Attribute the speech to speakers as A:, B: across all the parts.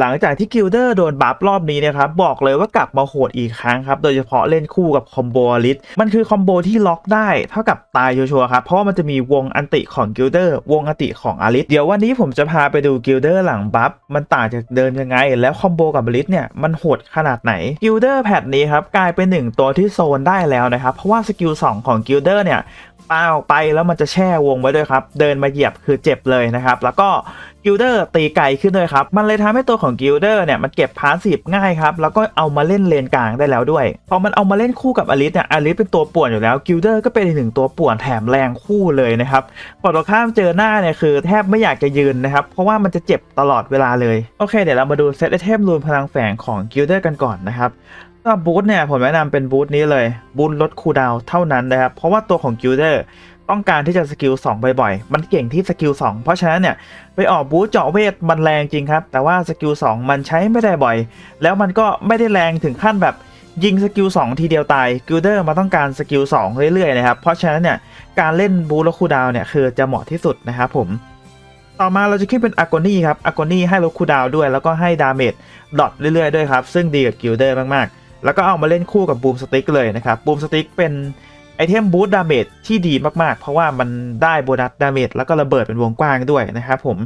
A: หลังจากที่กิลเดอร์โดนบัฟรอบนี้นะครับบอกเลยว่ากลับมาโหดอีกครั้งครับ โดยเฉพาะเล่นคู่กับคอมโบอลิสมันคือคอมโบที่ล็อกได้เท่ากับตายชัวร์ครับ เพราะมันจะมีวงอันติของกิลเดอร์วงอันติของอลิสเดี๋ยววันนี้ผมจะพาไปดูกิลเดอร์หลังบัฟมันต่างจากเดิมยังไง แล้วคอมโบกับอลิสเนี่ยมันโหดขนาดไหนกิลเดอร์แพทนี้ครับกลายเป็นหนึ่งตัวที่โซนได้แล้วนะครับเพราะว่าสกิล2ของกิลเดอร์เนี่ยปาออกไปแล้วมันจะแช่วงไว้ด้วยครับ เดินมาเหยียบคือเจ็บเลยนะครับ แล้วก็ กิลเดอร์ตีไกลขึ้นด้วยครับ มันเลยทำให้ตัวของกิลเดอร์เนี่ยมันเก็บพาสซีฟง่ายครับ แล้วก็เอามาเล่นเลนกลางได้แล้วด้วย พอมันเอามาเล่นคู่กับอลิสเนี่ยอลิสเป็นตัวป่วนอยู่แล้วกิลเดอร์ก็เป็นอีกหนึ่งตัวป่วนแถมแรงคู่เลยนะครับพอเราข้ามเจอหน้าเนี่ยคือแทบไม่อยากจะยืนนะครับ เพราะว่ามันจะเจ็บตลอดเวลาเลย โอเค เดี๋ยวเรามาดูเซตไอเทมรูนพลังแฝงของกิลเดอร์กันก่อนนะครับสำหรับบูธเนี่ยผมแนะนำเป็นบูธนี้เลยบูธลดคูดาวเท่านั้นนะครับเพราะว่าตัวของกิลเดอร์ ต้องการที่จะสกิล2บ่อยๆ มันเก่งที่สกิล2เพราะฉะนั้นเนี่ยไปออกบูธเจาะเวทมันแรงจริงครับ แต่ว่าสกิล2มันใช้ไม่ได้บ่อย แล้วมันก็ไม่ได้แรงถึงขั้นแบบยิงสกิล2ทีเดียวตายกิลเดอร์มาต้องการสกิล2เรื่อยๆนะครับ เพราะฉะนั้นเนี่ยการเล่นบูธลดคูดาวเนี่ยคือจะเหมาะที่สุดนะครับผม ต่อมาเราจะขึ้นเป็นอ g ก n นี่ครับอ g ก n นี่ให้ลดคูดาวด้วย แล้วก็ให้ดาเมจดอทเรื่อยๆด้วยครับ ซึ่งดีกับกิลเดอร์มากๆ แล้วก็เอามาเล่นคู่กับบูมสติ๊กเลยนะครับบูมสติ๊กเป็น ไอเทมบูสต์ดาเมจที่ดีมากๆ เพราะว่ามันได้โบนัสดาเมจแล้วก็ระเบิดเป็นวงกว้างด้วยนะครับผม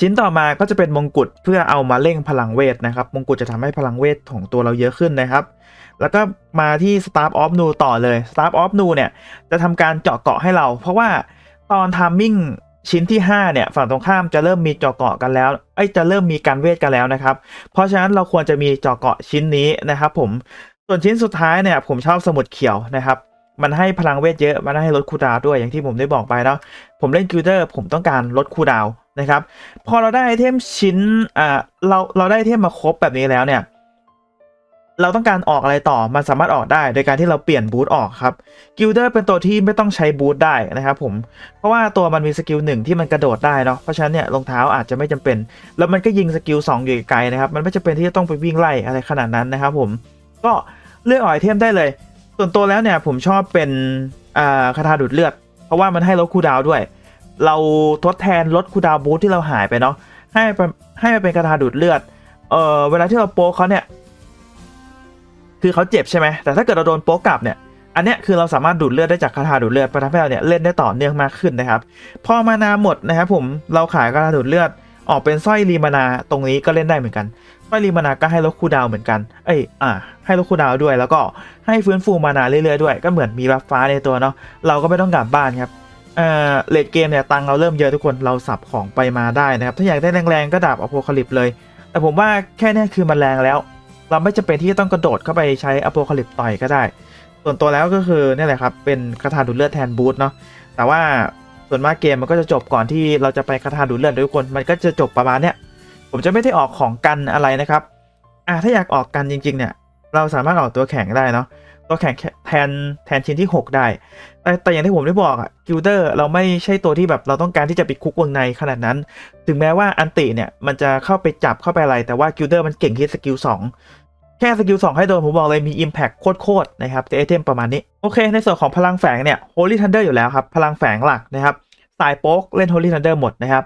A: ชิ้นต่อมาก็จะเป็นมงกุฎเพื่อเอามาเร่งพลังเวทนะครับ มงกุฎจะทำให้พลังเวทของตัวเราเยอะขึ้นนะครับ แล้วก็มาที่ Staff of Nu ต่อเลย Staff of Nu เนี่ยจะทำการเจาะเกาะให้เรา เพราะว่าตอนทามมิ่งชิ้นที่ 5 เนี่ย ฝั่งตรงข้ามจะเริ่มมีเจาะเกาะกันแล้วไอ้จะเริ่มมีการเวทกันแล้วนะครับ เพราะฉะนั้นเราควรจะมีเจาะเกาะชิ้นนี้นะครับผม ส่วนชิ้นสุดท้ายเนี่ยผมชอบสมุดเขียวนะครับ มันให้พลังเวทเยอะมันให้ลดคูดาวด้วยอย่างที่ผมได้บอกไปเนาะผมเล่นกิลเดอร์ผมต้องการลดคูดาวนะครับ พอเราได้ไอเทมชิ้นอ่าเราเราได้ไอเทมมาครบแบบนี้แล้วเนี่ย เราต้องการออกอะไรต่อมันสามารถออกได้ โดยการที่เราเปลี่ยนบูทออกครับกิลเดอร์เป็นตัวที่ไม่ต้องใช้บูทได้นะครับผมเพราะว่าตัวมันมีสกิลหนึ่งที่มันกระโดดได้เนาะเพราะฉะนั้นเนี่ยรองเท้าอาจจะไม่จำเป็น แล้วมันก็ยิงสกิล2อยู่ไกลนะครับมันไม่จำเป็นที่จะต้องไปวิ่งไล่อะไรขนาดนั้นนะครับผม ก็เลือกออกไอเทมได้เลย ส่วนตัวแล้วเนี่ยผมชอบเป็นคาถาดูดเลือด เพราะว่ามันให้ลดคูดาวด้วย เราทดแทนลดคูดาวบูทที่เราหายไปเนาะให้ให้มันเป็นคาถาดูดเลือดเออเวลาที่เราโป๊กเขาเนี่ยคือเขาเจ็บใช่ไหมแต่ถ้าเกิดเราโดนโป๊กกลับเนี่ยอันเนี้ยคือเราสามารถดูดเลือดได้จากคาถาดูดเลือดไปทำให้เราเนี่ยเล่นได้ต่อเนื่องมากขึ้นนะครับ พอมานาหมดนะครับผมเราขายคาถาดูดเลือด ออกเป็นสร้อยรีมานาตรงนี้ก็เล่นได้เหมือนกันสร้อยรีมานาก็ให้ลดคูดาวเหมือนกัน เอ้ยอ่าให้ลดคูดาวด้วย แล้วก็ให้ฟื้นฟูมานาเรื่อยๆด้วย ก็เหมือนมีบัฟฟ้าในตัวเนาะเราก็ไม่ต้องกลับบ้านครับเอ่อเลดเกมเนี่ยตังเราเริ่มเยอะทุกคนเราสับของไปมาได้นะครับถ้าอยากได้แรงๆก็ดาบอโพคาลิปเลย แต่ผมว่าแค่นี้คือมันแรงแล้ว เราไม่จำเป็นที่จะต้องกระโดดเข้าไปใช้อโพคาลิปต่อยก็ได้ ส่วนตัวแล้วก็คือนี่แหละครับเป็นคาถาดูดเลือดแทนบูทเนาะแต่ว่า ส่วนมากเกมมันก็จะจบก่อนที่เราจะไปคาถาดูดเลือดด้วยทุกคนมันก็จะจบประมาณเนี้ยผมจะไม่ได้ออกของกันอะไรนะครับอะถ้าอยากออกกันจริง ๆ เนี่ย เราสามารถออกตัวแข็งได้เนาะตัวแข็งแทนแทนชิ้นที่ 6 ได้ แต่แต่อย่างที่ผมได้บอกอะกิลเดอร์เราไม่ใช่ตัวที่แบบเราต้องการที่จะปิดคุกวงในขนาดนั้น ถึงแม้ว่าอันติเนี่ยมันจะเข้าไปจับเข้าไปอะไร แต่ว่ากิลเดอร์มันเก่งที่สกิล2แค่สกิล2ให้โดนผมบอกเลยมี Impact โคตรๆนะครับแต่ไอเทมประมาณนี้ โอเค ในส่วนของพลังแฝงเนี่ย Holy Thunder อยู่แล้วครับ พลังแฝงหลักนะครับ สายโป๊กเล่น Holy Thunder หมดนะครับ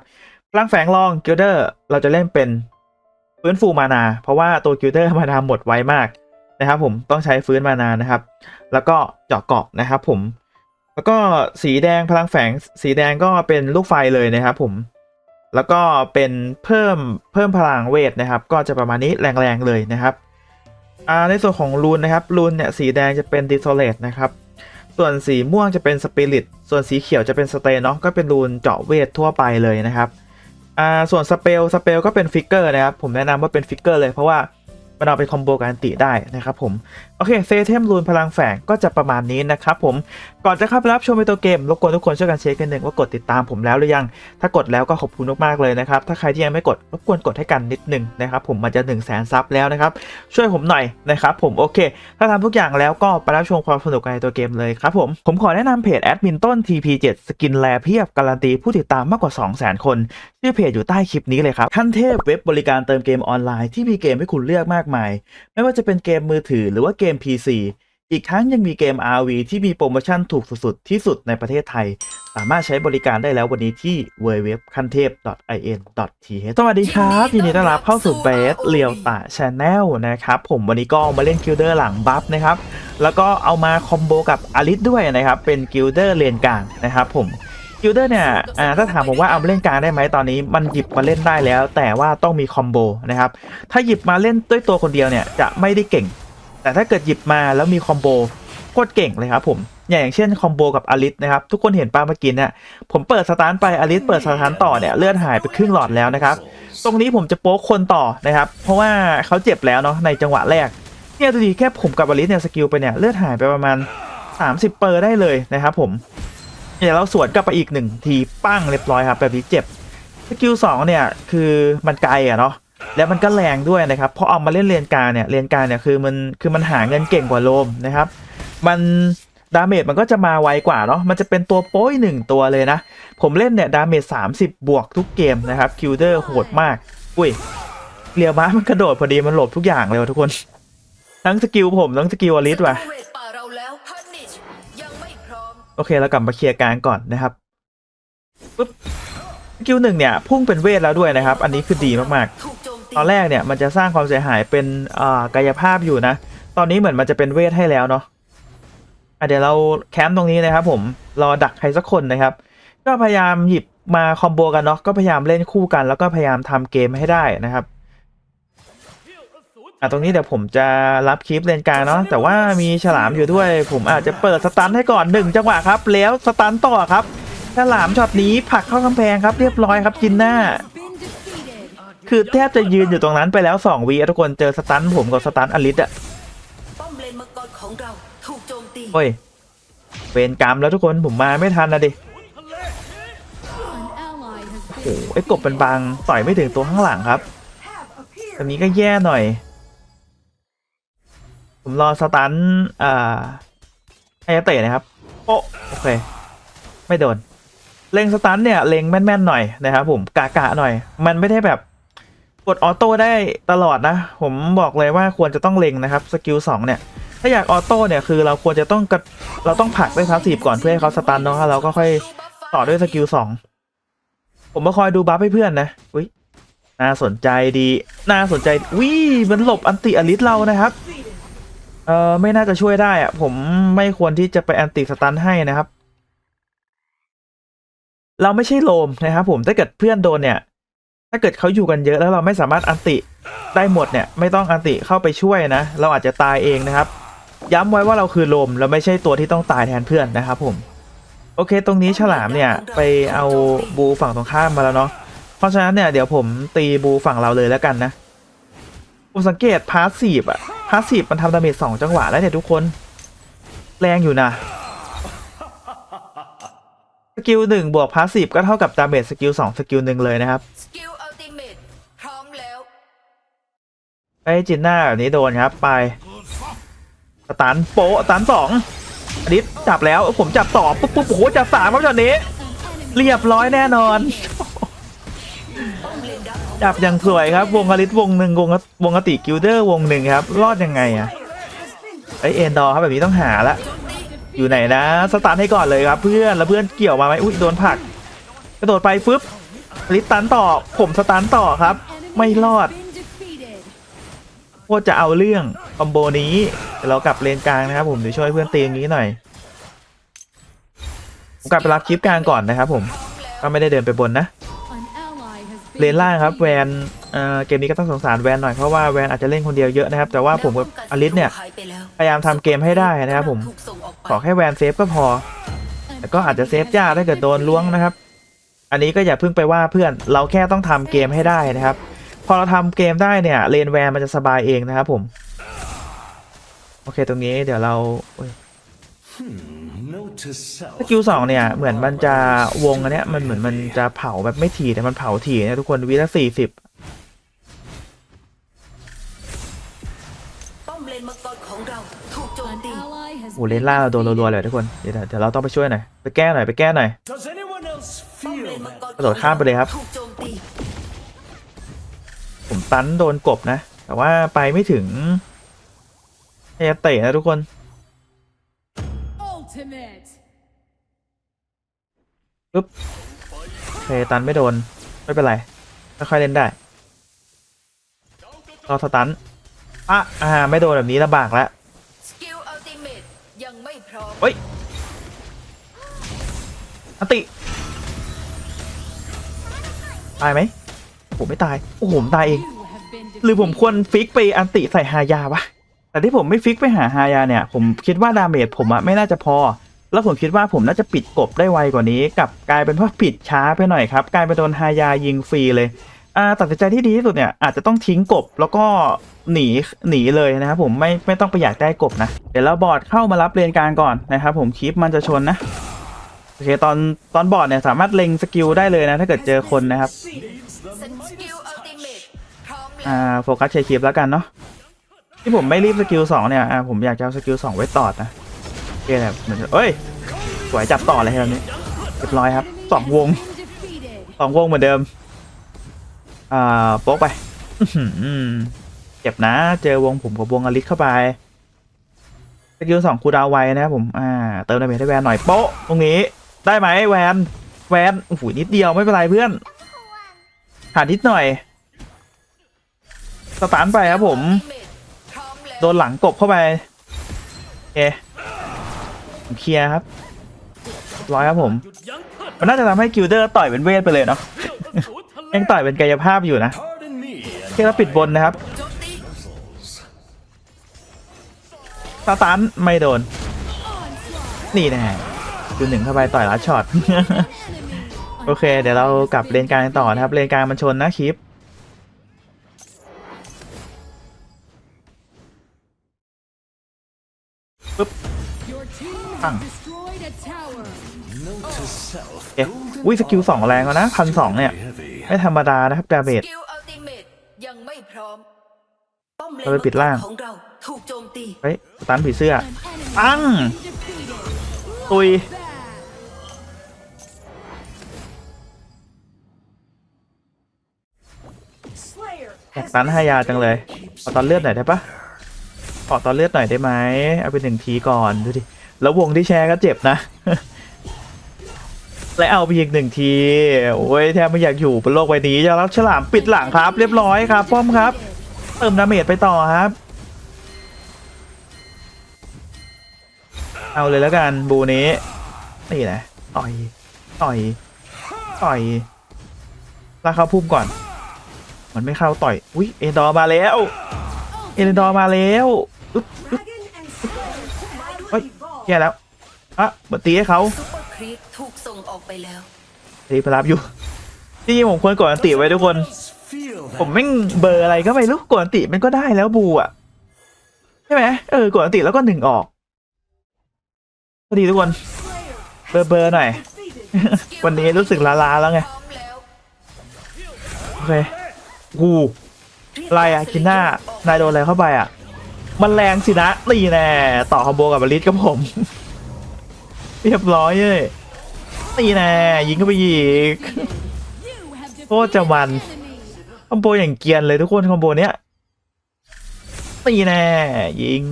A: พลังแฝงรองกิลเดอร์เราจะเล่นเป็นฟื้นฟูมานา เพราะว่าตัวกิลเดอร์มานาหมดไวมากนะครับผมต้องใช้ฟื้นมานานะครับ แล้วก็เจาะเกาะนะครับผมแล้วก็สีแดงพลังแฝงสีแดงก็เป็นลูกไฟเลยนะครับผมแล้วก็เป็นเพิ่มเพิ่มพลังเวทนะครับ ก็จะประมาณนี้แรงๆเลยนะครับในส่วนของรูนนะครับรูนเนี่ยสีแดงจะเป็นดิโซเลตนะครับ ส่วนสีม่วงจะเป็นสปิริต ส่วนสีเขียวจะเป็นสเตนเนาะ ก็เป็นรูนเจาะเวททั่วไปเลยนะครับอ่าส่วนสเปล สเปลก็เป็นฟิกเกอร์นะครับ ผมแนะนำว่าเป็นฟิกเกอร์เลยเพราะว่ามันเอาไปคอมโบการันติได้นะครับผม โอเคเซเทมรูนพลังแฝงก็จะประมาณนี้นะครับผมก่อนจะเข้าไปรับชมในตัวเกมรบกวนทุกคนช่วยกันเช็คกันหนึ่งว่ากดติดตามผมแล้วหรือยัง ถ้ากดแล้วก็ขอบคุณมากๆเลยนะครับ ถ้าใครที่ยังไม่กดรบกวนกดให้กันนิดหนึ่งนะครับผมมันจะ1นึ่งแสนซับแล้วนะครับ ช่วยผมหน่อยนะครับผมโอเค ถ้าทำทุกอย่างแล้วก็ไปรับชมความสนุกในตัวเกมเลยครับผมผมขอแนะนำเพจแอดมินต้น TP7 สกินแลเพียบการันตีผู้ติดตามมากกว่า 200,000 คน ชื่อเพจอยู่ใต้คลิปนี้เลยครับขั้นเทพเว็บบริการเติมเกมออนไลน์ที่มีเกมให้คุณเลือกมากมาย ไม่ว่าจะเป็นเกมมือถือหรือว่าเกม PC อีกทั้งยังมีเกม RV ที่มีโปรโมชั่นถูกสุดๆที่สุดในประเทศไทย สามารถใช้บริการได้แล้ววันนี้ที่ www คันเทพ in.th สวัสดีครับยินดีต้อนรับเข้าสู่เบสเรียวตาชาแนลนะครับผมวันนี้ก็มาเล่นกิลเดอร์หลังบัฟนะครับ แล้วก็เอามาคอมโบกับอลิสด้วยนะครับ เป็นกิลเดอร์เลนกลางนะครับผมกิลเดอร์เนี่ยอ่าถ้าถามผมว่าเอามาเล่นกลางได้ไหมตอนนี้มันหยิบมาเล่นได้แล้ว แต่ว่าต้องมีคอมโบนะครับถ้าหยิบมาเล่นด้วยตัวคนเดียวเนี่ยจะไม่ได้เก่ง แต่ถ้าเกิดหยิบมาแล้วมีคอมโบโคตรเก่งเลยครับผมอย่างเช่นคอมโบกับอลิสนะครับทุกคนเห็นป้าเมื่อกี้เนี่ยผมเปิดสตาร์ทไปอลิสเปิดสตาร์ทต่อเนี่ยเลือดหายไปครึ่งหลอดแล้วนะครับตรงนี้ผมจะโป๊กคนต่อนะครับเพราะว่าเขาเจ็บแล้วเนาะในจังหวะแรกเนี่ยดูดีแค่ผมกับอลิสเนี่ยสกิลไปเนี่ยเลือดหายไปประมาณ 30 เปอร์ได้เลยนะครับผมเดี๋ยวเราสวนกลับไปอีกหนึ่งทีปั้งเรียบร้อยครับแบบนี้เจ็บสกิลสองเนี่ยคือมันไกลอะเนาะ แล้วมันก็แรงด้วยนะครับพอเอามาเล่นเรียนการเนี่ยเรียนการเนี่ยคือมันคือมันหาเงินเก่งกว่าโลมนะครับ มันดาเมจมันก็จะมาไวกว่าเนาะมันจะเป็นตัวโป้ยหนึ่งตัวเลยนะ ผมเล่นเนี่ยดาเมจ30 บวกทุกเกมนะครับคิวเดอร์โหดมาก อุ้ยเรียวม้ามันกระโดดพอดีมันหลบทุกอย่างเลยทุกคน ทั้งสกิลผมทั้งสกิลอลิสว่ะโอเคเรากลับมาเคลียร์กางก่อนนะครับปุ๊บสกิลหนึ่งเนี่ยพุ่งเป็นเวทแล้วด้วยนะครับ อันนี้คือดีมากๆ ตอนแรกเนี่ยมันจะสร้างความเสียหายเป็นกายภาพอยู่นะ ตอนนี้เหมือนมันจะเป็นเวทให้แล้วเนาะะเดี๋ยวเราแคมป์ตรงนี้นะครับผมรอดักใครสักคนนะครับ ก็พยายามหยิบมาคอมโบกันเนาะก็พยายามเล่นคู่กัน แล้วก็พยายามทำเกมให้ได้นะครับอะตรงนี้เดี๋ยวผมจะรับคลิปเลนกลางเนาะแต่ว่ามีฉลามอยู่ด้วย ผมอาจจะเปิดสตันให้ก่อนหนึ่งจังหวะครับ แล้วสตันต่อครับฉลามช็อตนี้ผักเข้ากำแพงครับเรียบร้อยครับจินหน้า คือแทบจะยืนอยู่ตรงนั้นไปแล้ว2วีอะทุกคนเจอสตันผมกับสตันอลิสอะ
B: ป้อมเลนมังกรของเราถูกโจมตี
A: โอ้ยเวรกรรมแล้วทุกคนผมมาไม่ทันนะดิโอ้โหไอ้กบเป็นบางต่อยไม่ถึงตัวข้างหลังครับแบบนี้ก็แย่หน่อย ผมรอสตันอ่าไฮยาเตะนะครับโอะโอเค ไม่โดนเล็งสตันเนี่ยเล็งแม่นๆหน่อยนะครับผมกะๆหน่อย มันไม่ได้แบบ กดออโต้ได้ตลอดนะ ผมบอกเลยว่าควรจะต้องเล็งนะครับสกิลสองเนี่ย ถ้าอยากออโต้เนี่ยคือเราควรจะต้องกระเราต้องผลักด้วยพาสีฟก่อนเพื่อให้เขาสตันเนาะแล้วเราก็ค่อยต่อด้วยสกิลสองผมมาคอยดูบัฟให้เพื่อนนะอุ้ยน่าสนใจดีน่าสนใจวิมันหลบอันติอลิสเรานะครับเออไม่น่าจะช่วยได้อะผมไม่ควรที่จะไปอันติสตันให้นะครับ เราไม่ใช่โลมนะครับผมถ้าเกิดเพื่อนโดนเนี่ย ถ้าเกิดเขาอยู่กันเยอะแล้วเราไม่สามารถอันติได้หมดเนี่ย ไม่ต้องอันติเข้าไปช่วยนะ เราอาจจะตายเองนะครับ ย้ำไว้ว่าเราคือลมเราไม่ใช่ตัวที่ต้องตายแทนเพื่อนนะครับผม โอเค ตรงนี้ฉลามเนี่ยไปเอาบูฝั่งตรงข้ามมาแล้วเนาะเพราะฉะนั้นเนี่ยเดี๋ยวผมตีบูฝั่งเราเลยแล้วกันนะผมสังเกตพาสซีฟอะพาสซีฟมันทำดาเมจสองจังหวะแล้วเนี่ยทุกคน แรงอยู่นะสกิลหนึ่งบวกพาสซีฟก็เท่ากับดาเมจสกิลสองสกิลหนึ่งเลยนะครับ ไอ้จินหน้าแบบนี้โดนครับไปสตันโปสตันสองอันนี้จับแล้วผมจับต่อปุ๊บปุ๊บโอ้โหจับสามครับช็อตนี้ เรียบร้อยแน่นอน จับอย่างสวยครับ วงอลิสวงหนึ่งวงวงอติกิลเดอร์วงหนึ่งครับ รอดยังไงอะไอเอ็นดอร์ครับแบบนี้ต้องหาละอยู่ไหนนะสตาร์ทให้ก่อนเลยครับเพื่อนแล้วเพื่อนเกี่ยวมาไหมอุ้ยโดนผักกระโดดไปฟึบอลิสตันต่อผมสตันต่อครับ ไม่รอด คตรจะเอาเรื่องคอมโบนี้เรากลับเลนกลางนะครับผมเดี๋ยวช่วยเพื่อนตีอย่างนี้หน่อยผมกลับไปรับคลิปกลางก่อนนะครับผมก็ไม่ได้เดินไปบนนะเลนล่างครับแวนเเกมนี้ก็ต้องสงสารแวนหน่อยเพราะว่าแวนอาจจะเล่นคนเดียวเยอะนะครับ แต่ว่าผมกับอลิสเนี่ยพยายามทำเกมให้ได้นะครับผมขอแค่แวนเซฟก็พอแต่ก็อาจจะเซฟยากถ้าเกิดโดนล้วงนะครับ อันนี้ก็อย่าเพิ่งไปว่าเพื่อนเราแค่ต้องทำเกมให้ได้นะครับ พอเราทำเกมได้เนี่ยเลนแวนมันจะสบายเองนะครับผม โอเคตรงนี้เดี๋ยวเราเอ้ย
C: Note to
A: ส
C: self.
A: กิลสองเนี่ยเหมือนมันจะวงอันเนี้ยมันเหมือนมันจะเผาแบบไม่ถี่แต่มันเผาถี่นะทุกคนวิละสี่สิบ
B: ป้อมเลนมังกรของเราถูกโจมตี
A: โอ้เลนล่างเราโดนรัวๆเลยทุกคนเดี๋ยวเดี๋ยวเราต้องไปช่วยหน่อยไปแก้หน่อยไปแก้หน่อย
C: Does anyone else
B: ป้อม
C: feel
B: เลนมัง
C: that?
B: กร
A: กระโดดข้ามไปเลยครับ
B: ถูกโจมตี
A: ผมตันโดนกบนะ แต่ว่าไปไม่ถึงเอ้เตะนะทุกคนปุ๊บเคตันไม่โดน ไม่เป็นไรค่อยเล่นได้รอสตันอะอ่า ไม่โดนแบบนี้ลำบากแล้ว
B: เฮ้
A: ยอติ ตายไหม ผมไม่ตาย โอ้โหผมตายเอง หรือผมควรฟิกไปอันติใส่ฮายาวะ แต่ที่ผมไม่ฟิกไปหาฮายาเนี่ย ผมคิดว่าดาเมจผมอะไม่น่าจะพอ แล้วผมคิดว่าผมน่าจะปิดกบได้ไวกว่านี้ กับกลายเป็นว่าปิดช้าไปหน่อยครับ กลายเป็นโดนฮายายิงฟรีเลยอ่าตัดสินใจที่ดีที่สุดเนี่ยอาจจะต้องทิ้งกบแล้วก็หนีหนีเลยนะครับผมไม่ไม่ต้องไปอยากได้กบนะ เดี๋ยวเราบอดเข้ามารับเลนกลางก่อนนะครับผมคลิปมันจะชนนะ โอเคตอนตอนบอดเนี่ยสามารถเล็งสกิลได้เลยนะ ถ้าเกิดเจอคนนะครับ
B: สกิลอัลติเมทพร้อม
A: อ่าโฟกัสเชคลิปแล้วกันเนาะที่ผมไม่รีบสกิลสองเนี่ยอ่าผมอยากจะเอาสกิลสองไว้ต่อนะโอเคแบบเหมือนเอ้ยสวยจับต่อเลยครับนี้เรียบร้อยครับสองวงสองวงเหมือนเดิมอ่าโป๊กไปเจ็บนะ เจอวงผมกับวงอลิสเข้าไปสกิลสองคูดาวไวนะครับผมอ่าเติมดาเมจให้แวนหน่อยโป๊ะตรงนี้ ได้ไหมแวนแวนโอ้โหนิดเดียวไม่เป็นไรเพื่อนขาดนิดหน่อยสตาร์ทไปครับผม
B: พร้อมแล้ว
A: โดนหลังกบเข้าไปโอเคผมเคลียร์ครับร้อยครับผม มันน่าจะทำให้กิลเดอร์ต่อยเป็นเวทไปเลยเนาะยังต่อยเป็นกายภาพอยู่นะ
C: Pardon me.
A: โอเคเราปิดบนนะครับ
B: โจมตี
A: สตาร์ทไม่โดน นี่แน่ ดูหนึ่งเข้าไปต่อยลัดช็อต โอเค เดี๋ยวเรากลับเลนกลางต่อนะครับ เลนกลางมันชนนะคลิป
D: Your team has destroyed a tower.
C: Note to self.
A: เอ๊ะอุ้ยสกิลสองแรงแล้วนะพันสองเนี่ย
C: Heavy.
A: ไม่ธรรมดานะครับดาเม
B: ส
A: จ
B: กิลอัลติเมตยังไม่พร้อมป้อมเลน
A: เราไปปิดล่าง
B: ของเราถูกโจมตี
A: เฮ้ยสตันผีเสื้อ
D: An enemy
A: Bang!
D: has been defeated.
A: ตุย อยากตันให้ยาจังเลยขอตอนเลือดหน่อยได้ปะขอตอนเลือดหน่อยได้ไหมเอาไปหนึ่งทีก่อนดูดิแล้ววงที่แชร์ก็เจ็บนะ และเอาไปอีกหนึ่งทีโอ้ยแทบไม่อยากอยู่บนโลกใบนี้จะรับฉลามปิดหลังครับ เรียบร้อยครับป้อมครับ เติมดาเมจไปต่อครับ เอาเลยแล้วกันบูนี้นี่แหละต่อยต่อยต่อยลากเขาพุ่มก่อน มันไม่เข้าต่อย อุ้ยเอ็นดอร์มาแล้ว เอ็นดอร์มาแล้วอึ๊บอึ๊บเฮ้ยแย่แล้วอะเบิดตีให้เขา
B: ซุปเปอร์ครีปถูกส่งออกไปแล้ว
A: ตีไปรับอยู่จริงๆผมควรกดอันติไว้ทุกคน
C: Feel
A: ผม
C: that.
A: ไม่งเบอร์อะไรก็ไม่รู้กดอันติมันก็ได้แล้วบูอะใช่ไหมเออกดอันติแล้วก็หนึ่งออกพอดีทุกคน เบอร์เบอร์หน่อย วันนี้รู้สึกล้าๆแล้วไง
B: พร้อมแล้ว
A: โอเค กูอะไรอะกินหน้านายโดนอะไรเข้าไปอะมันแรงสินะนี่แน่ต่อคอมโบกับบลิสกับผม เรียบร้อยเลยนี่แน่ยิงเข้าไปอีก
D: You have
A: โคตรจะมัน
D: defeated an enemy.
A: คอมโบอย่างเกรียนเลยทุกคนคอมโบเนี้ยตีแน่ยิง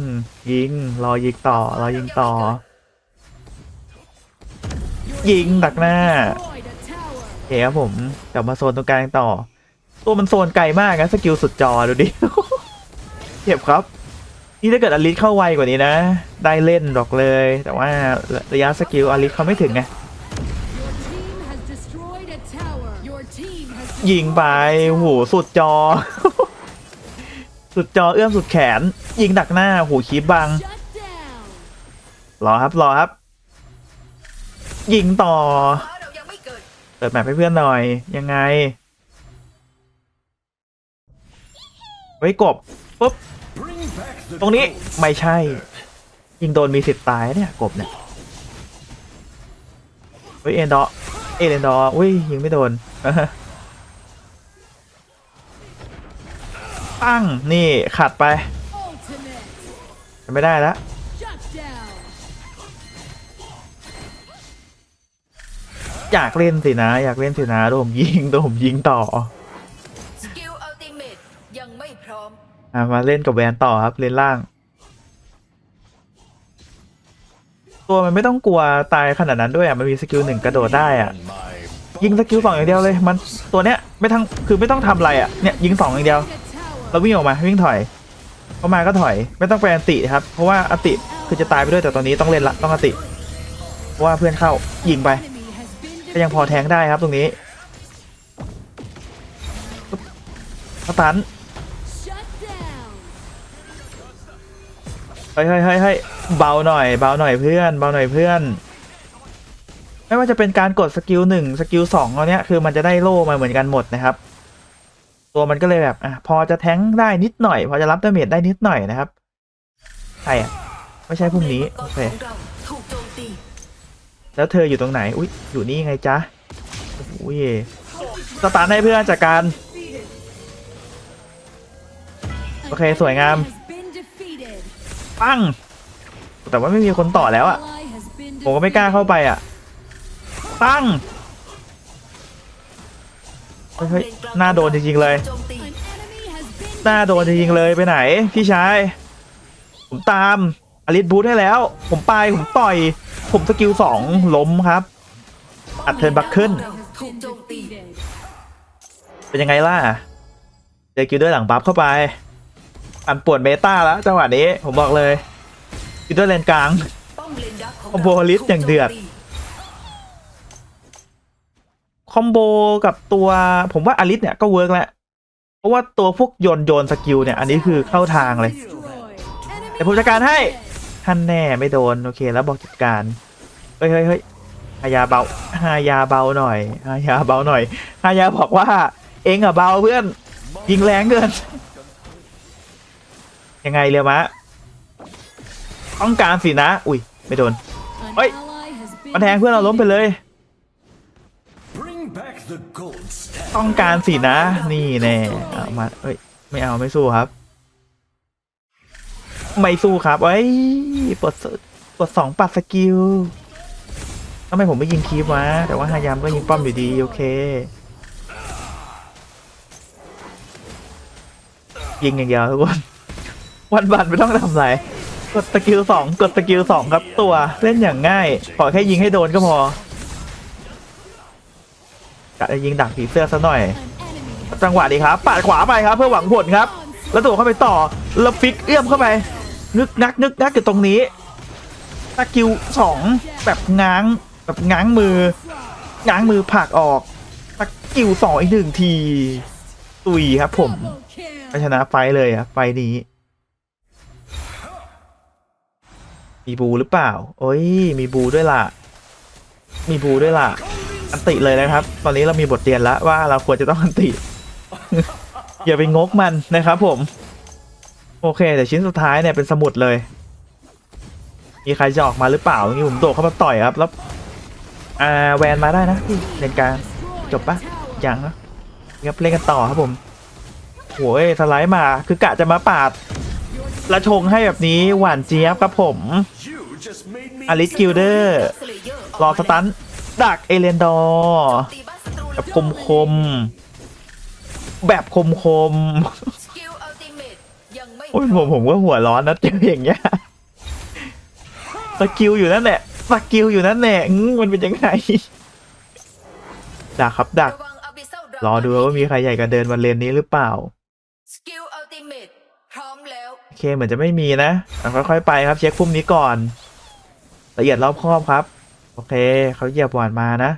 A: ยิงรอยิงต่อรอยิงต่อ ยิงดักหน้า
D: Destroyed a tower.
A: โอเคครับผมกลับมาโซนตรงกลางต่อ ตัวมันโซนไกลมากนะสกิลสุดจอดูดิเจ็บครับ นี่ถ้าเกิดอลิสเข้าไวกว่านี้นะ ได้เล่นดอกเลย แต่ว่าระยะสกิลอลิสเขาไม่ถึงไงยิงไปโอ้โหสุดจอ สุดจอเอื้อมสุดแขน ยิงดักหน้าโอ้โหคีบบังรอครับรอครับ ยิงต่อ
B: เรายังไม่เกิด
A: เปิดแมปให้เพื่อนหน่อยยังไง ไว้กบปุ๊บตรงนี้ไม่ใช่ ยิงโดนมีสิทธิ์ตายเนี่ยกบเนี่ยเฮ้ยเอ็นดอเอ็นดออุ้ยยิงไม่โดนตั้งนี่ขัดไปไม่ได้แล้วอยากเล่นสินะ อยากเล่นสินะโดนผมยิงโดนผมยิงต่อ
B: อมอะ
A: มาเล่นกับแวนต่อครับเล่นล่าง ตัวมันไม่ต้องกลัวตายขนาดนั้นด้วยอะมันมีสกิลหนึ่งกระโดดได้อะยิงสกิลสองอย่างเดียวเลยมันตัวเนี้ยไม่ทั้งคือไม่ต้องทำอะไรอะเนี่ยยิงสองอย่างเดียวเราวิ่งออกมาวิ่งถอยเข้ามาก็ถอยไม่ต้องไปอันติครับ เพราะว่าอันติคือจะตายไปด้วยแต่ตอนนี้ต้องเล่นละต้องอันติเพราะว่าเพื่อนเข้ายิงไปก็ยังพอแทงได้ครับตรงนี้สตัน เฮ้ยเฮ้ยเฮ้ยเบาหน่อยเบาหน่อยเพื่อน เบาหน่อยเพื่อน ไม่ว่าจะเป็นการกดสกิลหนึ่งสกิลสองตัวเนี้ยคือมันจะได้โล่มาเหมือนกันหมดนะครับ ตัวมันก็เลยแบบอะพอจะแทงได้นิดหน่อย พอจะรับดาเมจได้นิดหน่อยนะครับใครอะไม่ใช่พรุ่งนี้โอเคแล้วเธออยู่ตรงไหนอุ้ยอยู่นี่ไงจ๊ะอุ้ยสตาร์ทให้เพื่อนจัดการโอเคสวยงาม ปังแต่ว่าไม่มีคนต่อแล้วอะผมก็ไม่กล้าเข้าไปอะปังเฮ้ยหน้าโดนจริงๆเลยหน้าโดนจริงๆเลยไปไหน พี่ชายผมตามอลิสบูทให้แล้ว ผมไปผมต่อย ผมสกิลสองล้มครับ อัดเทิร์นบัคขึ้น เป็นยังไงล่ะเจอกิลเดอร์หลังบัฟเข้าไป อันปวดเมตาแล้วจังหวะนี้ผมบอกเลยกิลเดอร์เลนกลางคอมโบลิสอย่างเดือดคอมโบกับตัวผมว่าอลิสเนี่ยก็เวิร์กแล้วเพราะว่าตัวพวกโยนโยนสกิลเนี่ยอันนี้คือเข้าทางเลย
D: Destroyed.
A: เดี๋ยวผมจัดการให้ท่านแน่ไม่โดนโอเคแล้วบอกจัดการเฮ้ยเฮ้ยเฮ้ยฮายาเบาฮายาเบาหน่อยฮายาเบาหน่อยฮายาบอกว่า เองอะเบาเพื่อนยิงแรงเกิน ยังไงเรียวมะต้องการสินะ อุ้ย ไม่โดน
D: An
A: Oi.
D: ally has been
A: มันแทงเพื่อนเราล้มไปเลย
C: bring back the gold standard.
A: ต้องการสินะ นี่แน่เอามาเอ้ย ไม่เอาไม่สู้ครับ ไม่สู้ครับเอ้ยปลดสปลดสองปัดสกิลทำไมผมไม่ยิงคีบวะ แต่ว่าฮายามก็ยิงป้อมอยู่ดี โอเค ยิงอย่างเดียวทุกคน วันบันไม่ต้องทำอะไรกดสกิลสองกดสกิลสองครับตัวเล่นอย่างง่าย ขอแค่ยิงให้โดนก็พอกะจะยิงดักผีเสื้อซะหน่อย จังหวะดีครับปาดขวาไปครับ เพื่อหวังผลครับ แล้วตัวเข้าไปต่อแล้วฟิกเอื้อมเข้าไป นึกนักนึกนักอยู่ตรงนี้สกิลสองแบบง้างแบบง้างมือ ง้างมือผักออกสกิลสองอีกหนึ่งที ตุยครับผมชนะไฟเลยอะไฟนี้ มีบูหรือเปล่า โอ้ย มีบูด้วยล่ะ มีบูด้วยล่ะ อันติเลยนะครับ ตอนนี้เรามีบทเรียนแล้วว่าเราควรจะต้องอันติ อย่าไปงกมันนะครับผม โอเค แต่ชิ้นสุดท้ายเนี่ยเป็นสมุดเลย มีใครจะออกมาหรือเปล่านี่ผมโดดเข้ามาต่อยครับ แล้วอ่าแวนมาได้นะพี่เล่นกาง
D: Destroyed
A: จบปะยังนะงั้นเล่นกันต่อครับผมโว้ยสไลด์มา คือกะจะมาปาด และชงให้แบบนี้หวานเจี๊ยบครับผมอลิสกิลเดอร์
B: สเลเยอร์
A: รอสตันดักเอเลนดอร์
B: ตีบ้านศัตรู
A: แบบคมคม แบบคมคม
B: เมตยังไม่
A: ๆโอ้ยผมผมก็หัวร้อนนะเจออย่างเงี้ยสกิลอยู่นั่นแหละสกิลอยู่นั่นแหละมันเป็นยังไงดักครับดัก
B: ระวัง Abyssal
A: รอดูว่ามีใครใหญ่กันเดินวันเลนนี้หรือเปล่า
B: เค
A: เหมือนจะไม่มีนะค่อยๆไปครับเช็คพุ่มนี้ก่อน ละเอียดรอบคอบครับ โอเคเขาเหยียบหวานมานะ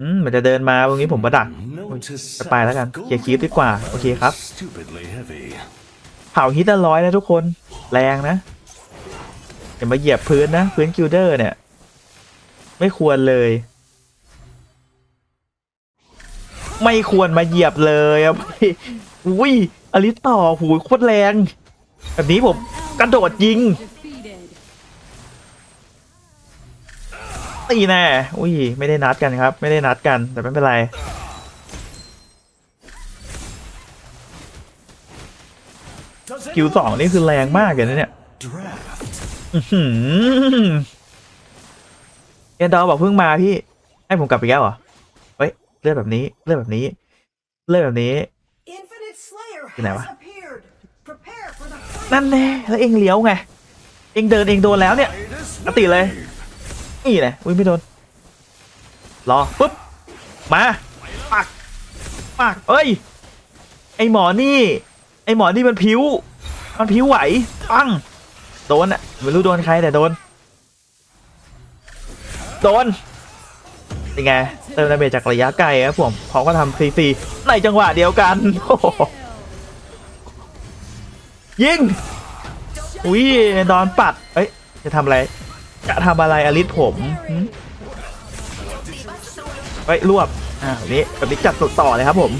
A: อืมมันจะเดินมาตรงนี้ผมประดัก
C: Note to
A: ไปแล้วกันเคลียร์คีปดีกว่า โอเคครับ เผาฮิตละร้อยนะทุกคน แรงนะอย่ามาเหยียบพื้นนะ พื้นกิลเดอร์เนี่ย ไม่ควรเลย ไม่ควรมาเหยียบเลยอะพี่อุ้ยอลิสต่อหูโคตรแรง แบบนี้ผมกระโดดยิงตีแน่ อุ้ย ไม่ได้นัดกันครับ ไม่ได้นัดกัน แต่ไม่เป็นไร คิวสองนี่คือแรงมากเลยนะเนี่ยเอ็นดอร์บอกเพิ่งมาพี่ ให้ผมกลับไปแล้วเหรอ เฮ้ยเลือดแบบนี้เลือดแบบนี้เลือดแบบนี้
E: Infinite Slayer
A: Cái nào
E: has
A: à?
E: appeared. Prepare
A: นั่นแน่แล้วเองเลี้ยวไง เองเดินเองโดนแล้วเนี่ย
C: Latest
A: อติเลย นี่แหละอุ้ยไม่โดน รอปุ๊บ มาปักปักเอ้ย ไอหมอนี่ ไอหมอนี่มันผิว มันผิวไหว ปัง โดนอะไม่รู้โดนใครแต่โดน โดน เป็นไงเติมดาเมจจากระยะไกลครับผมพร้อมก็ทำซีซีในจังหวะเดียวกันยิงอุ้ยดอนปัดเอ้ยจะทำอะไรจะทำอะไรอลิสผมหึเฮ้ยรวบอ่าแบบนี้แบบนี้จัดต่อเลยครับผม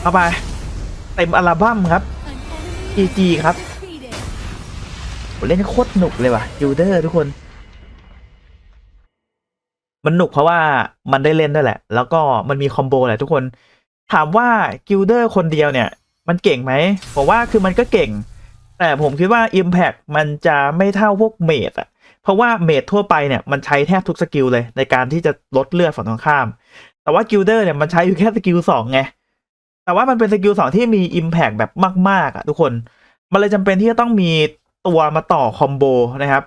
A: เข้าไปเต็มอัลบั้มครับ
D: An enemy
A: GG ครับผมเล่นโคตรหนุกเลยว่ะยูเดอร์ทุกคน มันหนุกเพราะว่ามันได้เล่นด้วยแหละ แล้วก็มันมีคอมโบแหละทุกคน ถามว่ากิลเดอร์คนเดียวเนี่ย มันเก่งไหมผมว่าคือมันก็เก่ง แต่ผมคิดว่า Impact มันจะไม่เท่าพวกเมดอะเพราะว่าเมดทั่วไปเนี่ยมันใช้แทบทุกสกิลเลย ในการที่จะลดเลือดฝั่งตรงข้าม แต่ว่ากิลเดอร์เนี่ยมันใช้อยู่แค่สกิลสองไงแต่ว่ามันเป็นสกิลสองที่มี Impact แบบมากๆอะทุกคน มันเลยจำเป็นที่จะต้องมีตัวมาต่อคอมโบนะครับ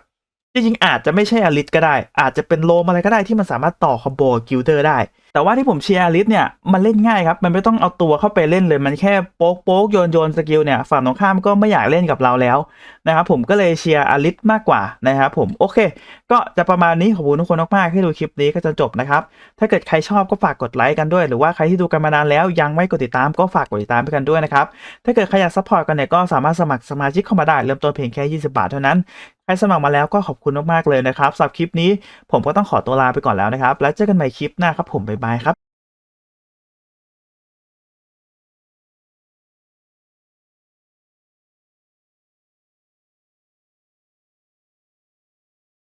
A: จริงๆอาจจะไม่ใช่อลิสก็ได้ อาจจะเป็นโลมอะไรก็ได้ที่มันสามารถต่อคอมโบกิลเดอร์ได้แต่ว่าที่ผมเชียร์อลิสเนี่ยมันเล่นง่ายครับ มันไม่ต้องเอาตัวเข้าไปเล่นเลย มันแค่โป๊กโป๊กโยนโยนสกิลเนี่ยฝั่งตรงข้ามก็ไม่อยากเล่นกับเราแล้วนะครับผมก็เลยเชียร์อลิสมากกว่านะครับผมโอเค ก็จะประมาณนี้ขอบคุณทุกคนมากๆที่ดูคลิปนี้ก็จะจบนะครับ ถ้าเกิดใครชอบก็ฝากกดไลค์กันด้วย หรือว่าใครที่ดูกันมานานแล้วยังไม่กดติดตามก็ฝากกดติดตามไปกันด้วยนะครับถ้าเกิดใครอยากซัพพอร์ตกันเนี่ยก็สามารถสมัครสมาชิกเข้ามาได้เริ่มต้นเพียงแค่20 บาทเท่านั้นใครสมัครมาแล้วก็ขอบคุณมากๆเลยนะครับสำหรับคลิปนี้ผมก็ต้องขอตัวลาไปก่อนแล้วนะครับ แล้วเจอกันใหม่คลิปหน้าครับผมบ๊ายบายครับ